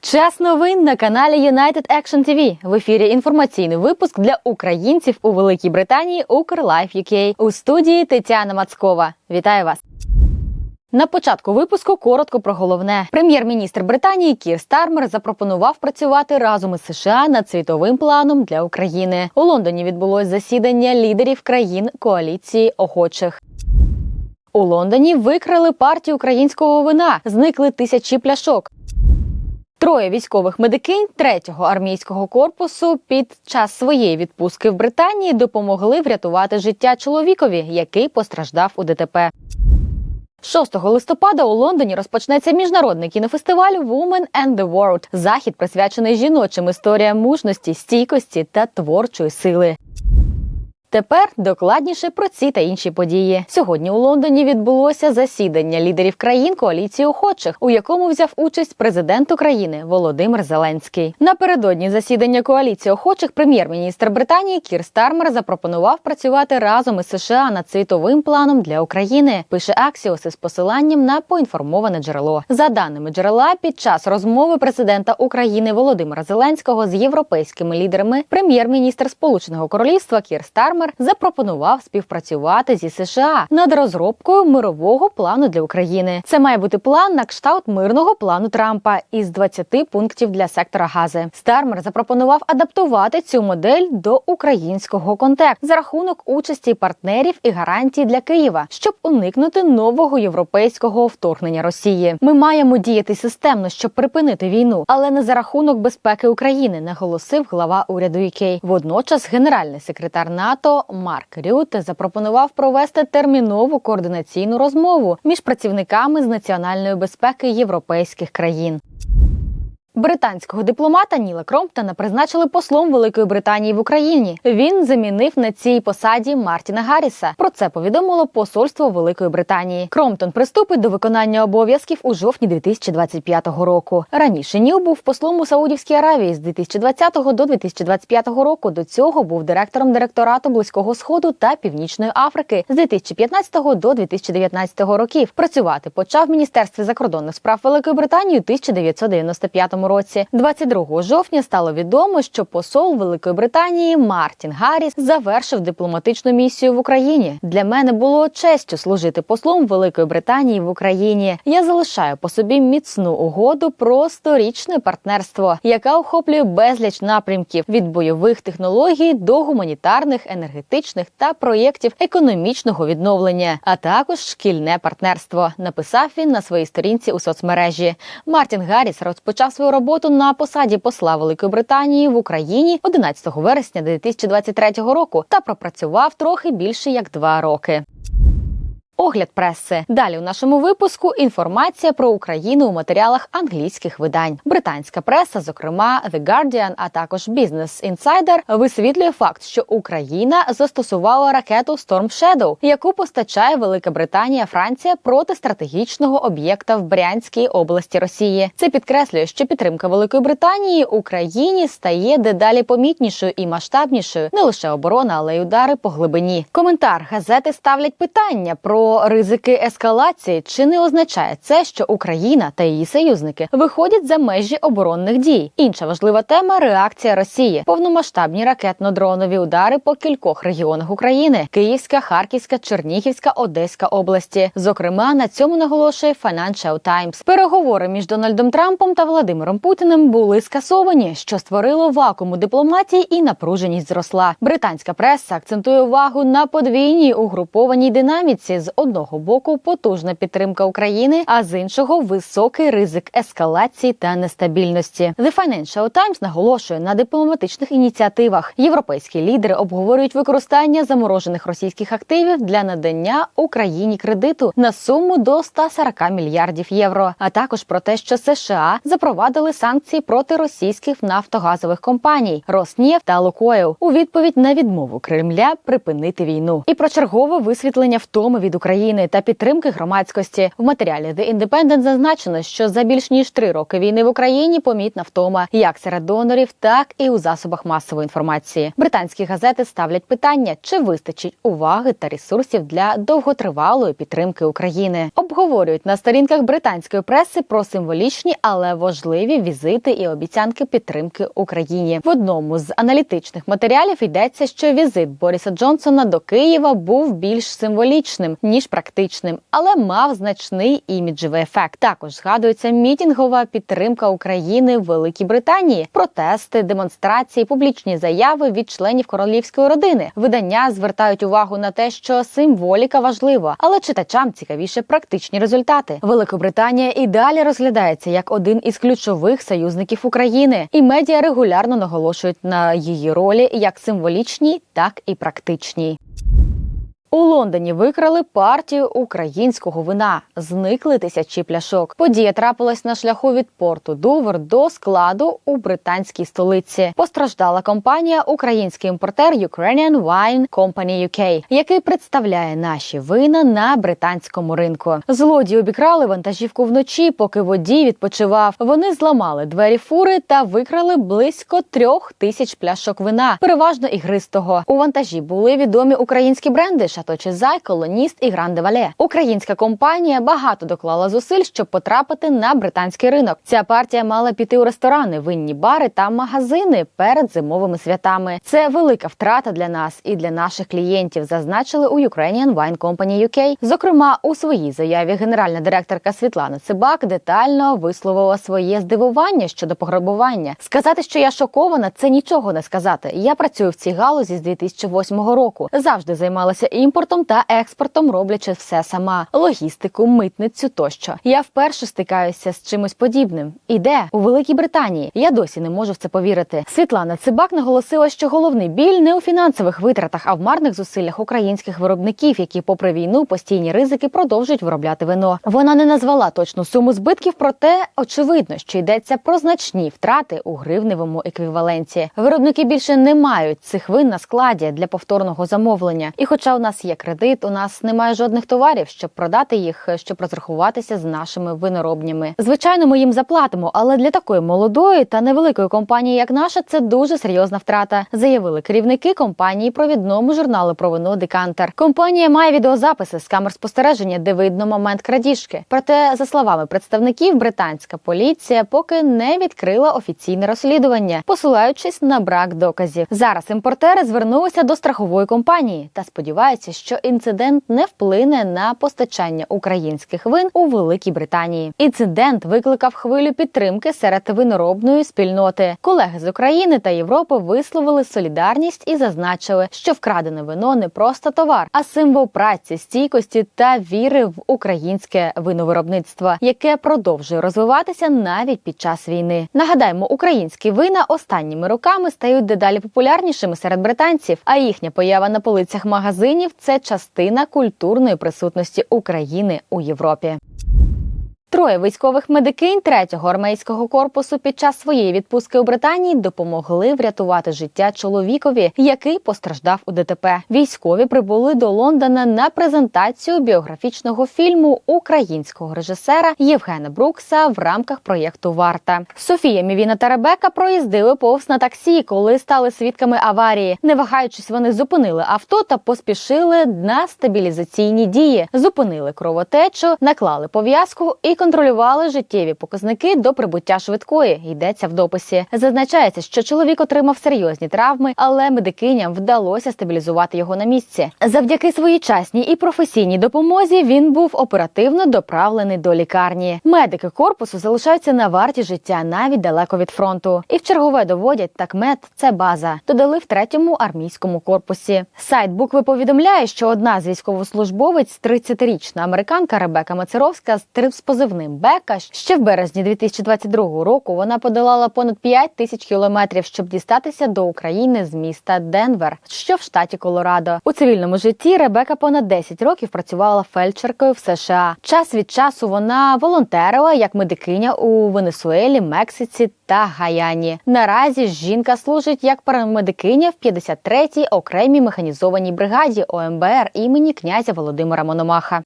Час новин на каналі United Action TV. В ефірі інформаційний випуск для українців у Великій Британії Укрлайф UK. У студії Тетяна Мацкова. Вітаю вас. На початку випуску коротко про головне. Прем'єр-міністр Британії Кір Стармер запропонував працювати разом із США над світовим планом для України. У Лондоні відбулось засідання лідерів країн коаліції охочих. У Лондоні викрили партію українського вина, зникли тисячі пляшок. Троє військових медикинь третього армійського корпусу під час своєї відпустки в Британії допомогли врятувати життя чоловікові, який постраждав у ДТП. 6 листопада у Лондоні розпочнеться міжнародний кінофестиваль Women and the World. Захід присвячений жіночим історіям мужності, стійкості та творчої сили. Тепер докладніше про ці та інші події. Сьогодні у Лондоні відбулося засідання лідерів країн коаліції охочих, у якому взяв участь президент України Володимир Зеленський. Напередодні засідання коаліції охочих прем'єр-міністр Британії Кір Стармер запропонував працювати разом із США над світовим планом для України. Пише Аксіос із посиланням на поінформоване джерело. За даними джерела, під час розмови президента України Володимира Зеленського з європейськими лідерами, прем'єр-міністр Сполученого Королівства Кір Стармер запропонував співпрацювати зі США над розробкою мирового плану для України. Це має бути план на кшталт мирного плану Трампа із 20 пунктів для сектора Гази. Стармер запропонував адаптувати цю модель до українського контексту за рахунок участі партнерів і гарантій для Києва, щоб уникнути нового європейського вторгнення Росії. Ми маємо діяти системно, щоб припинити війну, але не за рахунок безпеки України, наголосив глава уряду UK. Водночас, генеральний секретар НАТО Марк Рюте запропонував провести термінову координаційну розмову між працівниками з національної безпеки європейських країн. Британського дипломата Ніла Кромптона призначили послом Великої Британії в Україні. Він замінив на цій посаді Мартіна Гарріса. Про це повідомило посольство Великої Британії. Кромптон приступить до виконання обов'язків у жовтні 2025 року. Раніше Ніл був послом у Саудівській Аравії з 2020 до 2025 року. До цього був директором директорату Близького Сходу та Північної Африки з 2015 до 2019 років. Працювати почав в міністерстві закордонних справ Великої Британії у 1995 році році. 22 жовтня стало відомо, що посол Великої Британії Мартін Гарріс завершив дипломатичну місію в Україні. Для мене було честю служити послом Великої Британії в Україні. Я залишаю по собі міцну угоду про сторічне партнерство, яка охоплює безліч напрямків від бойових технологій до гуманітарних, енергетичних та проєктів економічного відновлення, а також шкільне партнерство. Написав він на своїй сторінці у соцмережі. Мартін Гарріс розпочав свою роботу на посаді посла Великої Британії в Україні 11 вересня 2023 року та пропрацював трохи більше як два роки. Огляд преси далі у нашому випуску інформація про Україну у матеріалах англійських видань. Британська преса, зокрема The Guardian, а також Business Insider, висвітлює факт, що Україна застосувала ракету Storm Shadow, яку постачає Велика Британія, Франція проти стратегічного об'єкта в Брянській області Росії. Це підкреслює, що підтримка Великої Британії Україні стає дедалі помітнішою і масштабнішою. Не лише оборона, але й удари по глибині. Коментар газети ставлять питання про ризики ескалації. Чи не означає це, що Україна та її союзники виходять за межі оборонних дій? Інша важлива тема реакція Росії, повномасштабні ракетно-дронові удари по кількох регіонах України: Київська, Харківська, Чернігівська, Одеська області. Зокрема, на цьому наголошує Financial Times. Переговори між Дональдом Трампом та Владимиром Путіним були скасовані, що створило вакуум у дипломатії і напруженість зросла. Британська преса акцентує увагу на подвійній угрупованій динаміці з одного боку потужна підтримка України, а з іншого високий ризик ескалації та нестабільності. The Financial Times наголошує на дипломатичних ініціативах. Європейські лідери обговорюють використання заморожених російських активів для надання Україні кредиту на суму до 140 мільярдів євро. А також про те, що США запровадили санкції проти російських нафтогазових компаній Роснефть та Лукойл у відповідь на відмову Кремля припинити війну. І про чергове висвітлення втоми від України України та підтримки громадськості. В матеріалі The Independent зазначено, що за більш ніж три роки війни в Україні помітна втома як серед донорів, так і у засобах масової інформації. Британські газети ставлять питання, чи вистачить уваги та ресурсів для довготривалої підтримки України. Обговорюють на сторінках британської преси про символічні, але важливі візити і обіцянки підтримки Україні. В одному з аналітичних матеріалів йдеться, що візит Бориса Джонсона до Києва був більш символічним ніж практичним, але мав значний іміджевий ефект. Також згадується мітінгова підтримка України в Великій Британії, протести, демонстрації, публічні заяви від членів королівської родини. Видання звертають увагу на те, що символіка важлива, але читачам цікавіше практичні результати. Великобританія і далі розглядається як один із ключових союзників України, і медіа регулярно наголошують на її ролі як символічній, так і практичній. У Лондоні викрали партію українського вина. Зникли тисячі пляшок. Подія трапилась на шляху від порту Дувр до складу у британській столиці. Постраждала компанія український імпортер Ukrainian Wine Company UK, який представляє наші вина на британському ринку. Злодії обікрали вантажівку вночі, поки водій відпочивав. Вони зламали двері фури та викрали близько трьох тисяч пляшок вина, переважно ігристого. У вантажі були відомі українські бренди. Шато Чезай, Колоніст і Гранде Вале. Українська компанія багато доклала зусиль, щоб потрапити на британський ринок. Ця партія мала піти у ресторани, винні бари та магазини перед зимовими святами. Це велика втрата для нас і для наших клієнтів. Зазначили у Ukrainian Wine Company UK. Зокрема, у своїй заяві генеральна директорка Світлана Цибак детально висловила своє здивування щодо пограбування. Сказати, що я шокована, це нічого не сказати. Я працюю в цій галузі з 2008 року. Завжди займалася імпортом та експортом, роблячи все сама: логістику, митницю тощо. Я вперше стикаюся з чимось подібним. І де у Великій Британії? Я досі не можу в це повірити. Світлана Цибак наголосила, що головний біль не у фінансових витратах, а в марних зусиллях українських виробників, які, попри війну, постійні ризики продовжують виробляти вино. Вона не назвала точну суму збитків, проте очевидно, що йдеться про значні втрати у гривневому еквіваленті. Виробники більше не мають цих вин на складі для повторного замовлення. І, хоча у нас є кредит, у нас немає жодних товарів, щоб продати їх, щоб розрахуватися з нашими виноробнями. Звичайно, ми їм заплатимо, але для такої молодої та невеликої компанії, як наша, це дуже серйозна втрата, заявили керівники компанії провідному журналу про вино Декантер. Компанія має відеозаписи з камер спостереження, де видно момент крадіжки. Проте, за словами представників, британська поліція поки не відкрила офіційне розслідування, посилаючись на брак доказів. Зараз імпортери звернулися до страхової компанії та сподіваються, що інцидент не вплине на постачання українських вин у Великій Британії. Інцидент викликав хвилю підтримки серед виноробної спільноти. Колеги з України та Європи висловили солідарність і зазначили, що вкрадене вино не просто товар, а символ праці, стійкості та віри в українське виновиробництво, яке продовжує розвиватися навіть під час війни. Нагадаємо, українські вина останніми роками стають дедалі популярнішими серед британців, а їхня поява на полицях магазинів це частина культурної присутності України у Європі. Троє військових медикинь третього армейського корпусу під час своєї відпустки у Британії допомогли врятувати життя чоловікові, який постраждав у ДТП. Військові прибули до Лондона на презентацію біографічного фільму українського режисера Євгена Брукса в рамках проєкту Варта. Софія Мівіна та Ребека проїздили повз на таксі, коли стали свідками аварії. Не вагаючись, вони зупинили авто та поспішили на стабілізаційні дії. Зупинили кровотечу, наклали пов'язку і контролювали життєві показники до прибуття швидкої. Йдеться в дописі. Зазначається, що чоловік отримав серйозні травми, але медикиням вдалося стабілізувати його на місці. Завдяки своєчасній і професійній допомозі він був оперативно доправлений до лікарні. Медики корпусу залишаються на варті життя навіть далеко від фронту. І в чергове доводять так мед це база. Додали в третьому армійському корпусі. Сайт букви повідомляє, що одна з військовослужбовець, 30-річна американка Ребека Мацеровська з позивним позивним Бека. Ще в березні 2022 року вона подолала понад 5 тисяч кілометрів, щоб дістатися до України з міста Денвер, що в штаті Колорадо. У цивільному житті Ребека понад 10 років працювала фельдшеркою в США. Час від часу вона волонтерила як медикиня у Венесуелі, Мексиці та Гаяні. Наразі жінка служить як парамедикиня в 53-й окремій механізованій бригаді ОМБР імені князя Володимира Мономаха.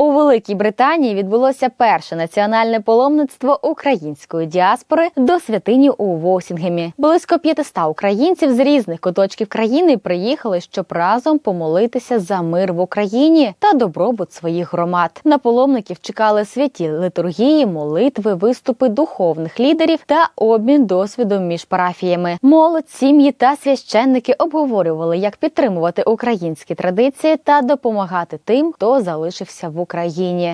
У Великій Британії відбулося перше національне паломництво української діаспори до святині у Восінгемі. Близько 500 українців з різних куточків країни приїхали, щоб разом помолитися за мир в Україні та добробут своїх громад. На паломників чекали святі литургії, молитви, виступи духовних лідерів та обмін досвідом між парафіями. Молодь, сім'ї та священники обговорювали, як підтримувати українські традиції та допомагати тим, хто залишився в Україні.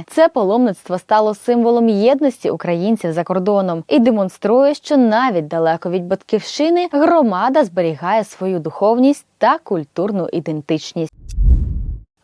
Це паломництво стало символом єдності українців за кордоном і демонструє, що навіть далеко від батьківщини громада зберігає свою духовність та культурну ідентичність.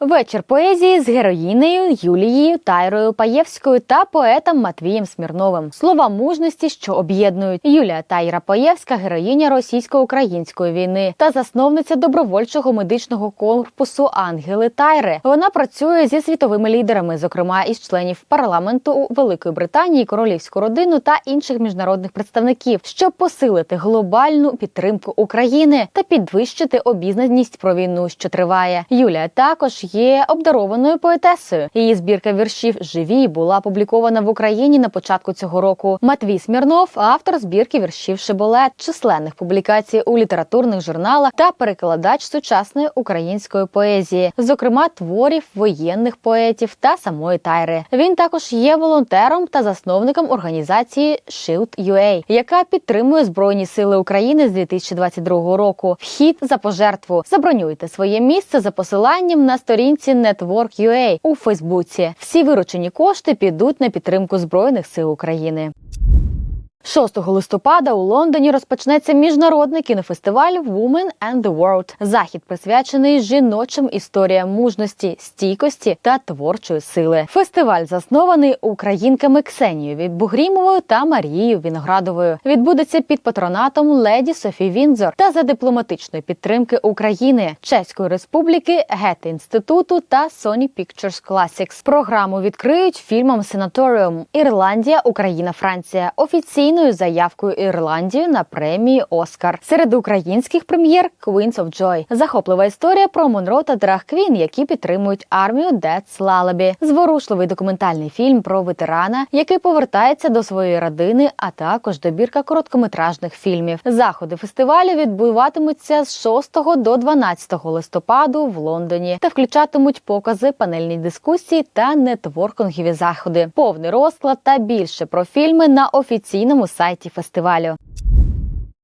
Вечір поезії з героїнею Юлією Тайрою Паєвською та поетом Матвієм Смірновим. Слова мужності, що об'єднують Юлія Тайра Паєвська, героїня російсько-української війни та засновниця добровольчого медичного корпусу Ангели Тайри. Вона працює зі світовими лідерами, зокрема із членів парламенту Великої Британії, королівську родину та інших міжнародних представників, щоб посилити глобальну підтримку України та підвищити обізнаність про війну, що триває. Юлія також є обдарованою поетесою. Її збірка віршів живі була опублікована в Україні на початку цього року. Матвій Смірнов, автор збірки віршів Шиболет, численних публікацій у літературних журналах та перекладач сучасної української поезії, зокрема творів воєнних поетів та самої Тайри. Він також є волонтером та засновником організації Shield.ua, яка підтримує збройні сили України з 2022 року. Вхід за пожертву забронюйте своє місце за посиланням на сторінці Network.ua у Фейсбуці. Всі виручені кошти підуть на підтримку збройних сил України. 6 листопада у Лондоні розпочнеться міжнародний кінофестиваль Women and the World. Захід присвячений жіночим історіям мужності, стійкості та творчої сили. Фестиваль заснований українками Ксенією Бугрімовою та Марією Віноградовою. Відбудеться під патронатом леді Софі Вінзор та за дипломатичної підтримки України, Чеської Республіки, Гете інституту та Sony Pictures Classics. Програму відкриють фільмом Сенаторіум Ірландія, Україна, Франція. Офіційно офіційною заявкою Ірландії на премії Оскар. Серед українських прем'єр Queens of Joy. захоплива історія про Монро та Драг Квін, які підтримують армію Дец Лалабі. Зворушливий документальний фільм про ветерана, який повертається до своєї родини, а також добірка короткометражних фільмів. Заходи фестивалю відбуватимуться з 6 до 12 листопаду в Лондоні та включатимуть покази, панельні дискусії та нетворкінгові заходи. Повний розклад та більше про фільми на офіційному сайті фестивалю.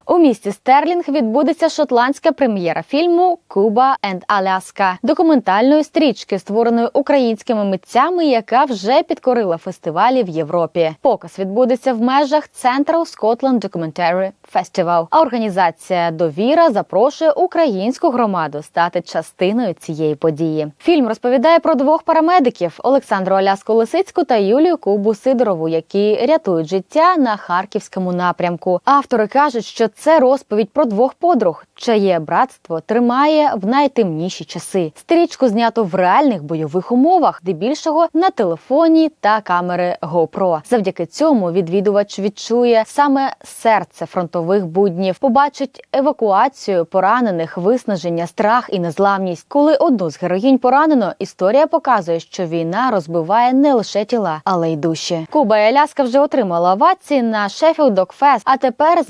У місті Стерлінг відбудеться шотландська прем'єра фільму Куба енд Аляска, документальної стрічки, створеної українськими митцями, яка вже підкорила фестивалі в Європі. Показ відбудеться в межах Central Scotland Documentary Festival. А організація Довіра запрошує українську громаду стати частиною цієї події. Фільм розповідає про двох парамедиків Олександру Аляску Лисицьку та Юлію Кубу Сидорову, які рятують життя на харківському напрямку. Автори кажуть, що це розповідь про двох подруг, чиє братство тримає в найтемніші часи. Стрічку знято в реальних бойових умовах, де більшого на телефоні та камери GoPro. Завдяки цьому відвідувач відчує саме серце фронтових буднів, побачить евакуацію поранених, виснаження, страх і незламність. Коли одну з героїнь поранено, історія показує, що війна розбиває не лише тіла, але й душі. Куба і Аляска вже отримала овації на Dog Fest, а тепер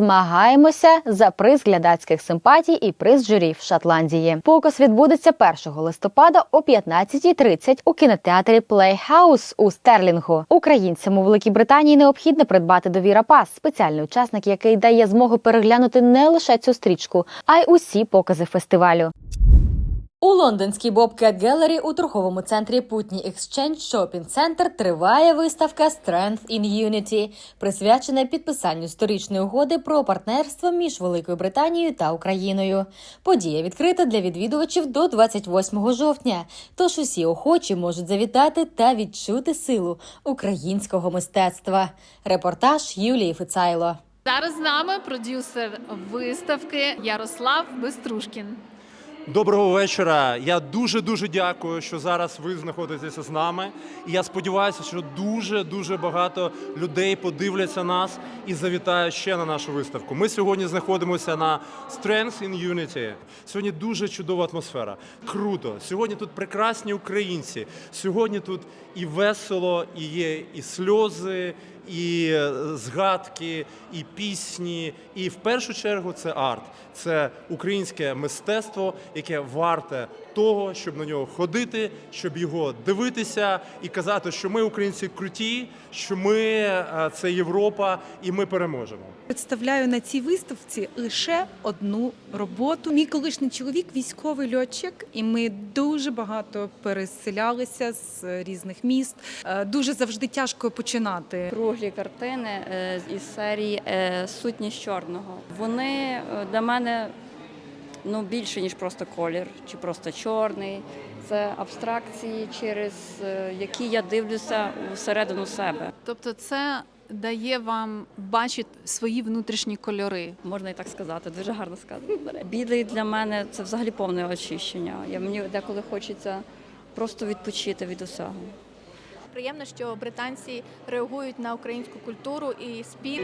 змагаємося за приз глядацьких симпатій і приз журі в Шотландії. Показ відбудеться 1 листопада о 15.30 у кінотеатрі Playhouse у Стерлінгу. Українцям у Великій Британії необхідно придбати довіра пас, спеціальний учасник, який дає змогу переглянути не лише цю стрічку, а й усі покази фестивалю. У лондонській Bobcat Gallery у торговому центрі Putney Exchange Shopping Center триває виставка Strength in Unity, присвячена підписанню історичної угоди про партнерство між Великою Британією та Україною. Подія відкрита для відвідувачів до 28 жовтня. Тож усі охочі можуть завітати та відчути силу українського мистецтва. Репортаж Юлії Фицайло. Зараз з нами продюсер виставки Ярослав Беструшкін. Доброго вечора. Я дуже дуже дякую, що зараз ви знаходитеся з нами. І я сподіваюся, що дуже дуже багато людей подивляться нас і завітають ще на нашу виставку. Ми сьогодні знаходимося на Strength in Unity. Сьогодні дуже чудова атмосфера. Круто. Сьогодні тут прекрасні українці. Сьогодні тут і весело, і є і сльози, і е, згадки, і пісні. І в першу чергу це арт. Це українське мистецтво, яке варте того, щоб на нього ходити, щоб його дивитися і казати, що ми українці круті, що ми е, це Європа, і ми переможемо. Представляю на цій виставці лише одну роботу. Мій колишній чоловік військовий льотчик, і ми дуже багато переселялися з різних міст. Е, Дуже завжди тяжко починати. круглі картини е, із серії Сутність чорного. Вони для мене ну, більше, ніж просто колір чи просто чорний. Це абстракції, через е, які я дивлюся всередину себе. Тобто, це дає вам бачити свої внутрішні кольори. Можна і так сказати, дуже гарно сказано. Білий для мене це взагалі повне очищення. Я мені деколи хочеться просто відпочити від усього. Приємно, що британці реагують на українську культуру і спів.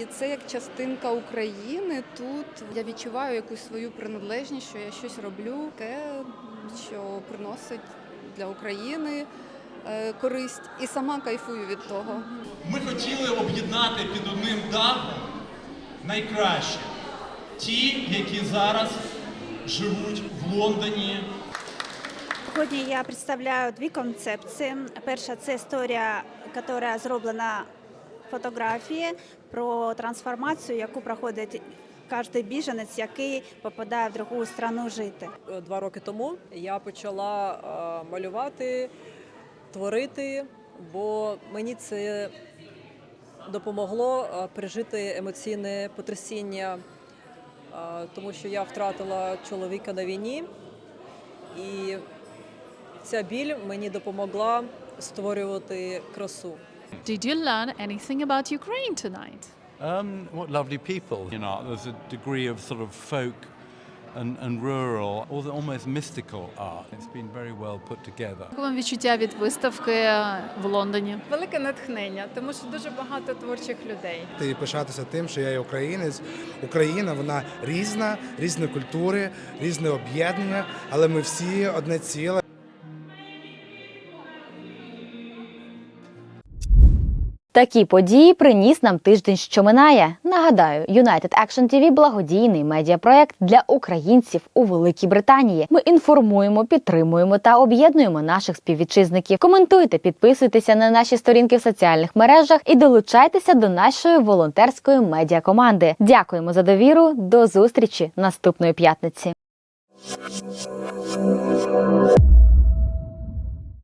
І це як частинка України. Тут я відчуваю якусь свою приналежність, що я щось роблю, таке, що приносить для України е, користь, і сама кайфую від того. Ми хотіли об'єднати під одним дахом найкраще ті, які зараз живуть в Лондоні, Сьогодні я представляю дві концепції. Перша це історія, яка зроблена фотографії про трансформацію, яку проходить кожен біженець, який попадає в другу страну жити. два роки тому я почала е, малювати, творити, бо мені це допомогло е, пережити емоційне потрясіння, е, тому що я втратила чоловіка на війні, і ця біль мені допомогла створювати красу. Did you learn anything about Ukraine tonight? Um, what lovely people. You know, there's a degree of sort of folk and, and rural, almost mystical art. It's been very well put together. Яке вам відчуття від виставки в Лондоні? Велике натхнення, тому що дуже багато творчих людей. і пишатися тим, що я є українець. Україна вона різна, різні культури, різне об'єднання, але ми всі одне ціле. Такі події приніс нам тиждень, що минає. Нагадаю, United Action TV – благодійний медіапроект для українців у Великій Британії. Ми інформуємо, підтримуємо та об'єднуємо наших співвітчизників. Коментуйте, підписуйтеся на наші сторінки в соціальних мережах і долучайтеся до нашої волонтерської медіакоманди. Дякуємо за довіру. До зустрічі наступної п'ятниці.